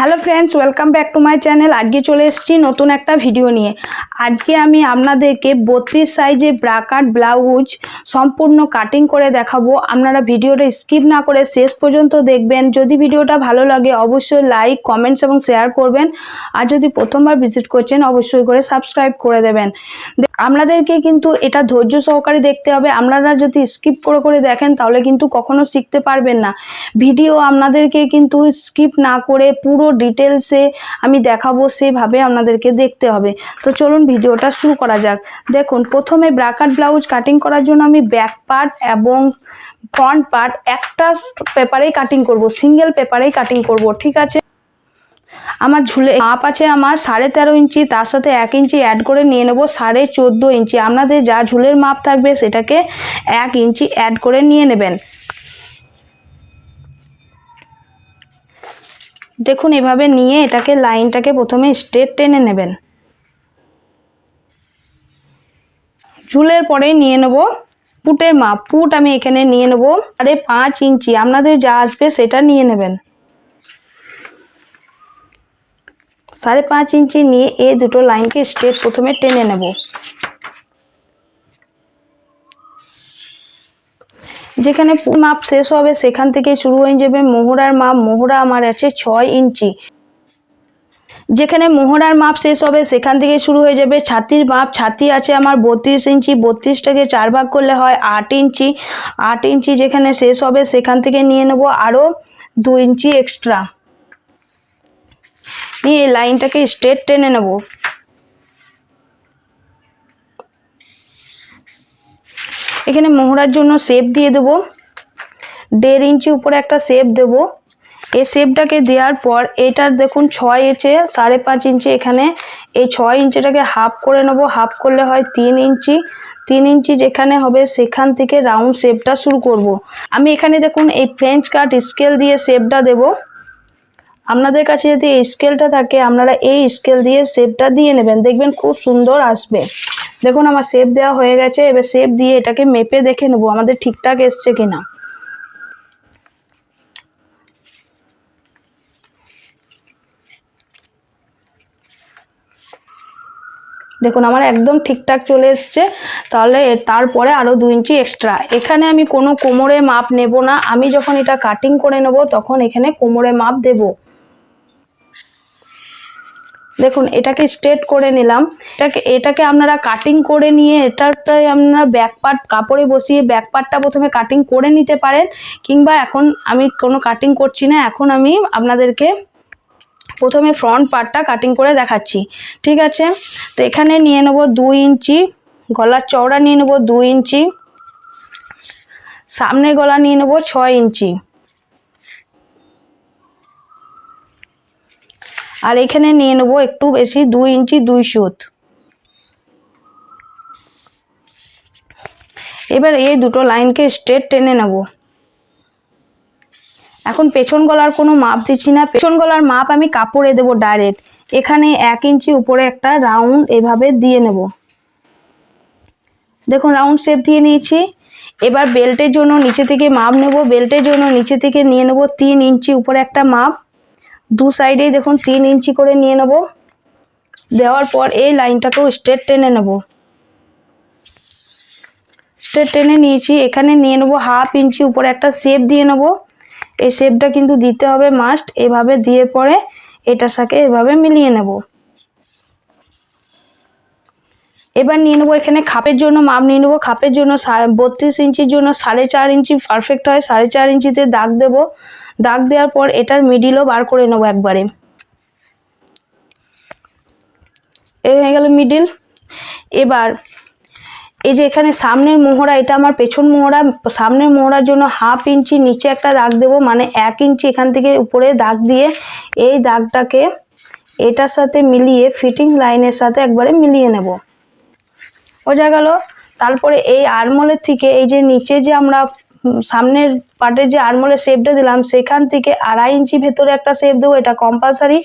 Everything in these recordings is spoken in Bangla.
Hello friends welcome back to my channel আজকে চলে এসেছি নতুন একটা ভিডিও নিয়ে। আজকে আমি আপনাদেরকে বত্রিশ সাইজে ব্রাকাট ব্লাউজ সম্পূর্ণ কাটিং করে দেখাবো। আপনারা ভিডিওটা স্কিপ না করে শেষ পর্যন্ত দেখবেন। যদি ভিডিওটা ভালো লাগে, অবশ্যই লাইক কমেন্টস এবং শেয়ার করবেন। আর যদি প্রথমবার ভিজিট করছেন, অবশ্যই করে সাবস্ক্রাইব করে দেবেন। আপনাদেরকে কিন্তু এটা ধৈর্য সহকারে দেখতে হবে। আপনারা যদি স্কিপ করে করে দেখেন, তাহলে কিন্তু কখনো শিখতে পারবেন না। ভিডিও আপনাদেরকে কিন্তু স্কিপ না করে পুরো ডিটেলসে আমি দেখাবো, সেভাবে আপনাদেরকে দেখতে হবে। তো চলুন ভিডিওটা শুরু করা যাক। দেখুন, প্রথমে ব্রাকাট ব্লাউজ কাটিং করার জন্য আমি ব্যাক পার্ট এবং ফ্রন্ট পার্ট একটা পেপারেই কাটিং করব সিঙ্গেল পেপারেই কাটিং করব, ঠিক আছে? আমার ঝুলে মাপ আছে আমার সাড়ে তেরো ইঞ্চি, তার সাথে এক ইঞ্চি অ্যাড করে নিয়ে নেব সাড়ে চোদ্দ ইঞ্চি। আপনাদের যা ঝুলের মাপ থাকবে, সেটাকে এক ইঞ্চি অ্যাড করে নিয়ে নেবেন। দেখুন, এভাবে নিয়ে এটাকে, লাইনটাকে প্রথমে স্ট্রেট টেনে নেবেন। ঝুলের পরে নিয়ে নেব পুটের মাপ। পুট আমি এখানে নিয়ে নেব সাড়ে পাঁচ ইঞ্চি। আপনাদের যা আসবে সেটা নিয়ে নেবেন। সাড়ে পাঁচ ইঞ্চি নিয়ে এই দুটো লাইনকে স্ট্রেট প্রথমে টেনে নেব। যেখানে মাপ শেষ হবে, সেখান থেকে শুরু হয়ে যাবে মোহরার মাপ। মোহরা আমার আছে ছয় ইঞ্চি। যেখানে মোহরার মাপ শেষ হবে, সেখান থেকে শুরু হয়ে যাবে ছাতির মাপ। ছাতি আছে আমার বত্রিশ ইঞ্চি। বত্রিশটাকে চার ভাগ করলে হয় আট ইঞ্চি। আট ইঞ্চি যেখানে শেষ হবে, সেখান থেকে নিয়ে নেব আরও দু ইঞ্চি এক্সট্রা। নিয়ে লাইনটাকে স্ট্রেট টেনে নেব। এখানে মোহরার জন্য শেপ দিয়ে দেবো। দেড় ইঞ্চি উপরে একটা শেপ দেব। এই শেপটাকে দেওয়ার পর এটার দেখুন ছয় ইঞ্চে, সাড়ে পাঁচ ইঞ্চি এখানে। এই ছয় ইঞ্চিটাকে হাফ করে নেব। হাফ করলে হয় তিন ইঞ্চি। তিন ইঞ্চি যেখানে হবে সেখান থেকে রাউন্ড শেপটা শুরু করব। আমি এখানে দেখুন এই ফ্রেঞ্চ কাট স্কেল দিয়ে শেপটা দেব। আপনাদের কাছে যদি এই স্কেলটা থাকে, আপনারা এই স্কেল দিয়ে শেপটা দিয়ে নেবেন। দেখবেন খুব সুন্দর আসবে। দেখুন, আমার শেপ দেওয়া হয়ে গেছে। এবার শেপ দিয়ে এটাকে মেপে দেখে নেব, আমাদের ঠিকঠাক এসছে কিনা। দেখুন, আমার একদম ঠিকঠাক চলে এসছে। তাহলে তারপরে আরও দু ইঞ্চি এক্সট্রা এখানে আমি কোনো কোমরে মাপ নেব না। আমি যখন এটা কাটিং করে নেব, তখন এখানে কোমরে মাপ দেব। দেখুন, এটাকে স্ট্রেট করে নিলাম। এটাকে এটাকে আপনারা কাটিং করে নিয়ে এটাতে আপনারা ব্যাক পার্ট কাপড়ে বসিয়ে ব্যাক পার্টটা প্রথমে কাটিং করে নিতে পারেন, কিংবা এখন আমি কোনো কাটিং করছি না, এখন আমি আপনাদেরকে প্রথমে ফ্রন্ট পার্টটা কাটিং করে দেখাচ্ছি। ঠিক আছে? তো এখানে নিয়ে নেব দুই ইঞ্চি, গলার চওড়া নিয়ে নেব দুই ইঞ্চি, সামনের গলা নিয়ে নেব ছয় ইঞ্চি। আর এখানে নিয়ে নেব একটু বেশি, দুই ইঞ্চি, দুই সুত। এবার এই দুটো লাইনকে স্ট্রেট টেনে নেব। এখন পেছন গলার কোনো মাপ দিচ্ছি না। পেছন গলার মাপ আমি কাপড়ে দেবো ডাইরেক্ট। এখানে এক ইঞ্চি উপরে একটা রাউন্ড এভাবে দিয়ে নেব। দেখুন, রাউন্ড শেপ দিয়ে নিয়েছি। এবার বেল্টের জন্য নিচে থেকে মাপ নেব। বেল্টের জন্য নিচে থেকে নিয়ে নেব তিন ইঞ্চি উপরে একটা মাপ। দু সাইডেই দেখুন তিন ইঞ্চি করে নিয়ে নেব। দেওয়ার পর এই লাইনটাকেও স্ট্রেট টেনে নেব। স্ট্রেট টেনে নিয়েছি। এখানে নিয়ে নেব হাফ ইঞ্চি, উপরে একটা শেপ দিয়ে নেব। এই শেপটা কিন্তু দিতে হবে মাস্ট এভাবে দিয়ে পরে এটার সাথে এভাবে মিলিয়ে নেব। এবার নিয়ে নেব এখানে খাপের জন্য মাপ নিয়ে নেব, খাপের জন্য বত্রিশ ইঞ্চির জন্য সাড়ে চার ইঞ্চি পারফেক্ট হয়, সাড়ে চার ইঞ্চিতে দাগ দেব। দাগ দেওয়ার পর এটার মিডিলও বার করে নেব একবারে। এই হয়ে গেল মিডিল এবার এই যে এখানে সামনের মোহরা, এটা আমার পেছন মোহরা, সামনের মোহরার জন্য হাফ ইঞ্চি নিচে একটা দাগ দেব মানে এক ইঞ্চি এখান থেকে উপরে দাগ দিয়ে এই দাগটাকে এটার সাথে মিলিয়ে ফিটিং লাইনের সাথে একবারে মিলিয়ে নেব। বোঝা গেল। তারপরে এই আরমোলের থেকে এই যে নিচে যে আমরা সামনের পার্টের যে আরমোলের শেপটা দিলাম, সেখান থেকে আড়াই ইঞ্চি ভেতরে একটা শেপ দেবো, এটা কম্পালসারি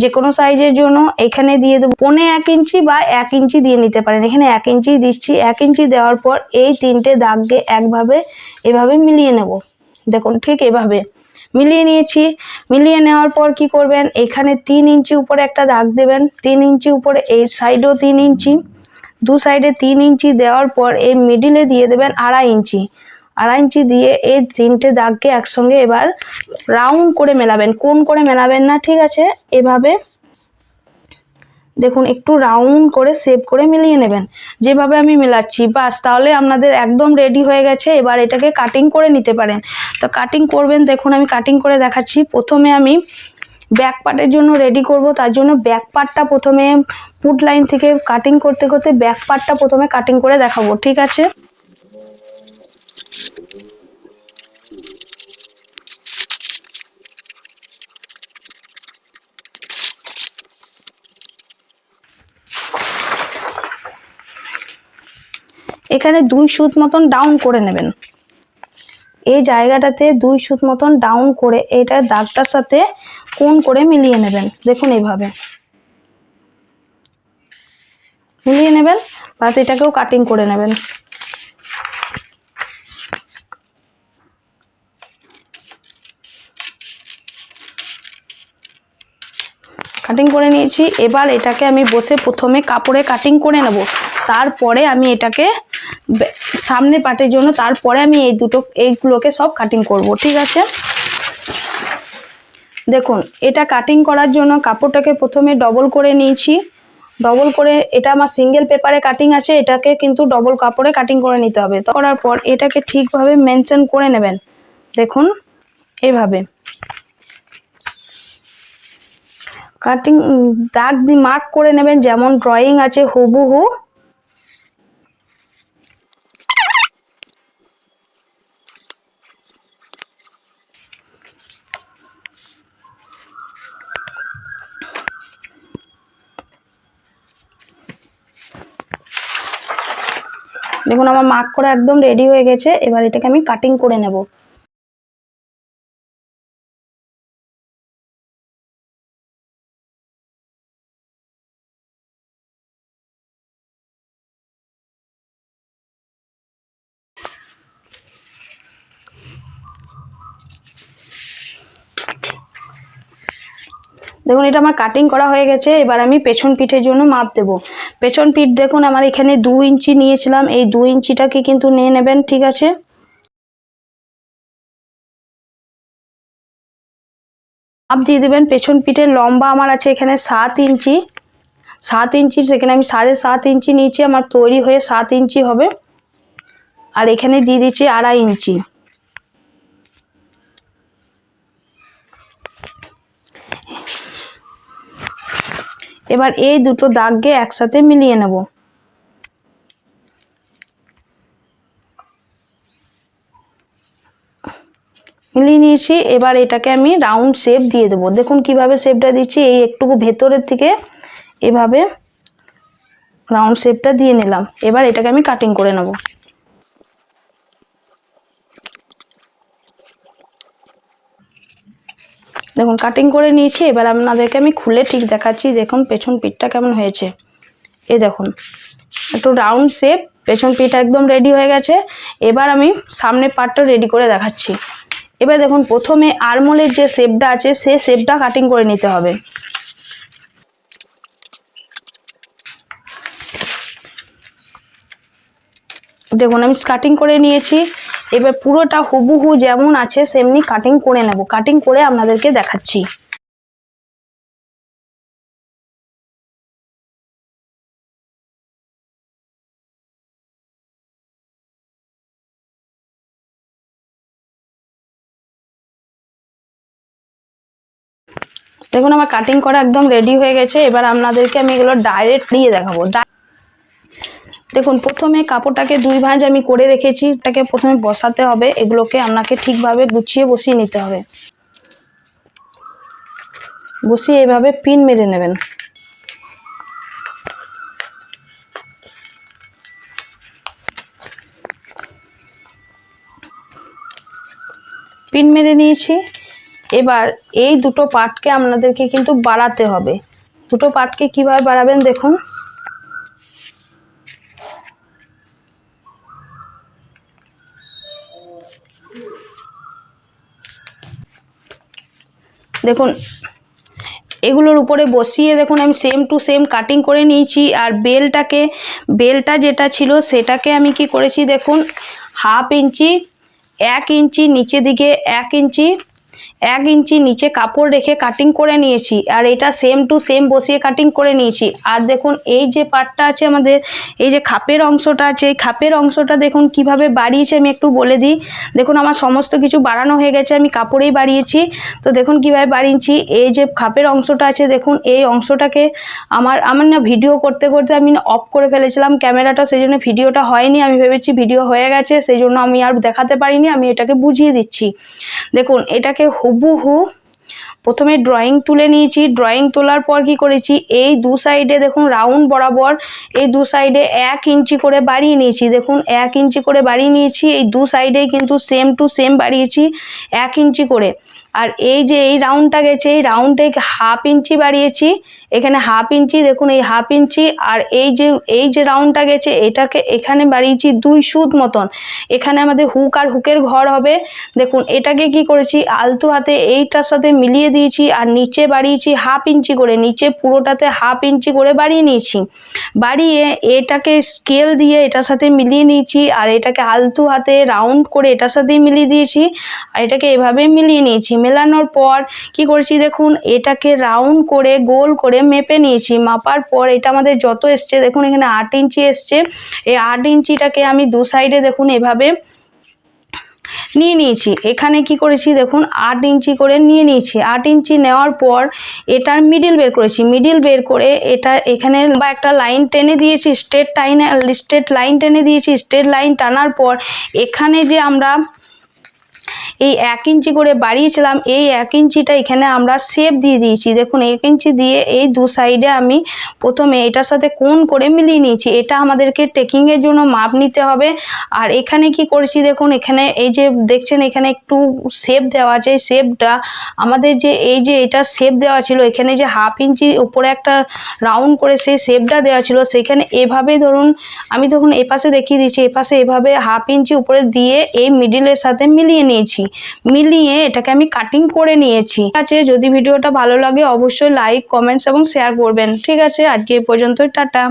যে কোনো সাইজের জন্য এখানে দিয়ে দেবো, পনে এক ইঞ্চি বা এক ইঞ্চি দিয়ে নিতে পারেন। এখানে এক ইঞ্চি দিচ্ছি, এক ইঞ্চি দেওয়ার পর এই তিনটে দাগকে একভাবে, এভাবে মিলিয়ে নেব। দেখুন, ঠিক এভাবে। মিলিয়ে নিয়েছি। মিলিয়ে নেওয়ার পর কি করবেন? এখানে তিন ইঞ্চি উপরে একটা দাগ দেবেন, তিন ইঞ্চি উপরে এই সাইডেও তিন ইঞ্চি। দু সাইডে তিন ইঞ্চি দেওয়ার পর এই মিডিলে দিয়ে দেবেন আড়াই ইঞ্চি। আড়াই ইঞ্চি দিয়ে এই তিনটে দাগকে একসঙ্গে এবার রাউন্ড করে মেলাবেন। কোন করে মেলাবেন না, ঠিক আছে? এভাবে দেখুন, একটু রাউন্ড করে সেভ করে মিলিয়ে নেবেন। যেভাবে আমি মেলাচ্ছি, বাস, তাহলে আপনাদের একদম রেডি হয়ে গেছে। এবার এটাকে কাটিং করে নিতে পারেন। তো কাটিং করবেন, দেখুন, আমি কাটিং করে দেখাচ্ছি। প্রথমে আমি ব্যাক পার্টের জন্য রেডি করব, তার জন্য ব্যাক পার্টটা প্রথমে পুট লাইন থেকে কাটিং করতে করতে ব্যাক পার্টটা প্রথমে কাটিং করে দেখাবো, ঠিক আছে? এখানে দুই সুত মতন ডাউন করে নেবেন। এই জায়গাটাতে দুই সুত মতন ডাউন করে, এটা দাগটার সাথে কোন করে মিলিয়ে নেবেন। দেখুন এইভাবে। মিলিয়ে নেবেন বাস এটাকেও কাটিং করে নেবেন। কাটিং করে নিয়েছি, এবার এটাকে আমি বসে প্রথমে কাপড়ে কাটিং করে নেব। তারপরে আমি এটাকে সামনে পাটের জন্য, তারপরে আমি এই দুটো, এইগুলোকে সব কাটিং করব, ঠিক আছে? দেখুন, এটা কাটিং করার জন্য কাপড়টাকে প্রথমে ডবল করে নিয়েছি। ডবল করে এটা আমার সিঙ্গেল পেপারে কাটিং আছে, এটাকে কিন্তু ডবল কাপড়ে কাটিং করে নিতে হবে। তো করার পর এটাকে ঠিকভাবে মেনশন করে নেবেন। দেখুন, এভাবে। কাটিং দাগ দিয়ে মার্ক করে নেবেন, যেমন ড্রয়িং আছে, হুবহু দেখুন আমার মার্ক করে একদম রেডি হয়ে গেছে। এবার এটাকে আমি কাটিং করে নেব। দেখুন, এটা আমার কাটিং করা হয়ে গেছে, এবার আমি পেছন পিঠের জন্য মাপ দেব। পেছন পিঠ দেখুন, আমার এখানে দু ইঞ্চি নিয়েছিলাম, এই দু ইঞ্চিটাকে কিন্তু নিয়ে নেবেন, ঠিক আছে? মাপ দিয়ে দেবেন, পেছন পিঠের লম্বা আমার আছে এখানে সাত ইঞ্চি। সাত ইঞ্চি, সেখানে আমি সাড়ে সাত ইঞ্চি নিয়েছি, আমার তৈরি হয়ে সাত ইঞ্চি হবে। আর এখানে দিয়ে দিচ্ছি আড়াই ইঞ্চি। এবার এই দুটো দাগকে একসাথে মিলিয়ে নেব। মিলিয়ে নিয়েছি, এবার এটাকে আমি রাউন্ড শেপ দিয়ে দেবো। দেখুন কীভাবে শেপটা দিচ্ছি, এই একটুকু ভেতরের থেকে এভাবে রাউন্ড শেপটা দিয়ে নিলাম। এবার এটাকে আমি কাটিং করে নেব। দেখুন কাটিং করে নিয়েছি, এবার আপনাদেরকে আমি খুলে ঠিক দেখাচ্ছি, দেখুন পেছন পিঠটা কেমন হয়েছে। এ দেখুন, একটু রাউন্ড শেপ পেছন পিঠ একদম রেডি হয়ে গেছে, এবার আমি সামনে পার্টটা রেডি করে দেখাচ্ছি। এবার দেখুন, প্রথমে আরমোলের যে শেপটা আছে সে শেপটা কাটিং করে নিতে হবে। দেখুন, আমি কাটিং করে নিয়েছি এবার পুরোটা হুবহু যেমন আছে, সেমনি কাটিং করে নেব। কাটিং করে আপনাদেরকে দেখাচ্ছি। দেখুন, আমার কাটিং করা একদম রেডি হয়ে গেছে। এবার আপনাদেরকে আমি এগুলো ডাইরেক্ট দিয়ে দেখাবো। দেখুন, প্রথমে কাপড়টাকে দুই ভাঁজ আমি করে রেখেছি। এটাকে প্রথমে বসাতে হবে। এগুলোকে আপনাকে ঠিকভাবে গুছিয়ে বসিয়ে নিতে হবে। বসিয়ে এইভাবে পিন মেরে নেবেন। পিন মেরে নিয়েছি। এবার এই দুটো পাটকে আপনাদেরকে কিন্তু বাড়াতে হবে। দুটো পার্টকে কীভাবে বাড়াবেন দেখুন। দেখুন, এগুলোর উপরে বসিয়ে দেখুন, আমি সেম টু সেম কাটিং করে নিয়েছি। আর বেলটাকে, বেলটা যেটা ছিল সেটাকে আমি কি করেছি দেখুন হাফ ইঞ্চি, এক ইঞ্চি নিচে দিকে, এক ইঞ্চি এক ইঞ্চি নিচে কাপড় রেখে কাটিং করে নিয়েছি, আর এটা সেম টু সেম বসিয়ে কাটিং করে নিয়েছি। আর দেখুন, এই যে পার্টটা আছে আমাদের, এই যে খাপের অংশটা আছে, এই খাপের অংশটা দেখুন কীভাবে বাড়িয়েছি আমি একটু বলে দিই। দেখুন, আমার সমস্ত কিছু বাড়ানো হয়ে গেছে, আমি কাপড়েই বাড়িয়েছি। তো দেখুন কীভাবে বাড়িয়েছি, এই যে খাপের অংশটা আছে, দেখুন, এই অংশটাকে আমার আমার না ভিডিও করতে করতে আমি অফ করে ফেলেছিলাম ক্যামেরাটা, সেই জন্য ভিডিওটা হয়নি, আমি ভেবেছি ভিডিও হয়ে গেছে, সেই জন্য আমি আর দেখাতে পারিনি, আমি এটাকে বুঝিয়ে দিচ্ছি। দেখুন, এটাকে হুবহু প্রথমে ড্রয়িং তুলে নিয়েছি। ড্রয়িং তোলার পর কি করেছি? এই দু সাইডে দেখুন রাউন্ড বরাবর এই দু সাইডে এক ইঞ্চি করে বাড়িয়ে নিয়েছি। দেখুন এক ইঞ্চি করে বাড়িয়ে নিয়েছি। এই দু সাইডে কিন্তু সেম টু সেম বাড়িয়েছি। এক ইঞ্চি করে। আর এই যে এই রাউন্ডটা গেছে, এই রাউন্ডে হাফ ইঞ্চি বাড়িয়েছি। এখানে হাফ ইঞ্চি দেখুন এই হাফ ইঞ্চি আর এই যে এই যে রাউন্ডটা গেছে, এটাকে এখানে বাড়িয়েছি দুই সুদ মতন। এখানে আমাদের হুক আর হুকের ঘর হবে। দেখুন, এটাকে কি করেছি, আলতু হাতে এইটার সাথে মিলিয়ে দিয়েছি, আর নিচে বাড়িয়েছি হাফ ইঞ্চি করে, নিচে পুরোটাতে হাফ ইঞ্চি করে বাড়িয়ে নিয়েছি। বাড়িয়ে এটাকে স্কেল দিয়ে এটার সাথে মিলিয়ে নিয়েছি, আর এটাকে আলতু হাতে রাউন্ড করে এটার সাথেই মিলিয়ে দিয়েছি, আর এটাকে এভাবে মিলিয়ে নিয়েছি। মেলানোর পর কি করেছি দেখুন, এটাকে রাউন্ড করে, গোল করে মেপে নিয়েছি। মাপার পর এটা আমাদের যত এসছে, দেখুন এখানে আট ইঞ্চি এসছে। এই আট ইঞ্চিটাকে আমি দু সাইডে দেখুন এভাবে নিয়ে নিয়েছি। এখানে কি করেছি দেখুন, আট ইঞ্চি করে নিয়ে নিয়েছি। আট ইঞ্চি নেওয়ার পর এটার মিডিল বের করেছি। মিডিল বের করে এটা এখানে বা একটা লাইন টেনে দিয়েছি স্ট্রেট টাইন স্ট্রেট লাইন টেনে দিয়েছি স্ট্রেট লাইন টানার পর এখানে যে আমরা এই এক ইঞ্চি করে বাড়িয়েছিলাম, এই এক ইঞ্চিটা এখানে আমরা শেপ দিয়ে দিয়েছি। দেখুন, এক ইঞ্চি দিয়ে এই দু সাইডে আমি প্রথমে এটার সাথে কোন করে মিলিয়ে নিয়েছি। এটা আমাদেরকে টেকিংয়ের জন্য মাপ নিতে হবে। আর এখানে কি করেছি দেখুন, এখানে এই যে দেখছেন, এখানে একটু শেপ দেওয়া আছে। শেপটা আমাদের যে, এই যে এটা শেপ দেওয়া ছিল, এখানে যে হাফ ইঞ্চি উপরে একটা রাউন্ড করে সেই শেপটা দেওয়া ছিল, সেখানে এভাবে ধরুন, আমি ধরুন এপাশে দেখিয়ে দিয়েছি এপাশে এভাবে হাফ ইঞ্চি উপরে দিয়ে এই মিডিলের সাথে মিলিয়ে নিয়েছি। মিলিয়ে এটাকে আমি কাটিং করে নিয়েছি। ঠিক আছে, যদি ভিডিওটা ভালো লাগে অবশ্যই লাইক কমেন্টস এবং শেয়ার করবেন। ঠিক আছে, আজকে এই পর্যন্তই, টাটা।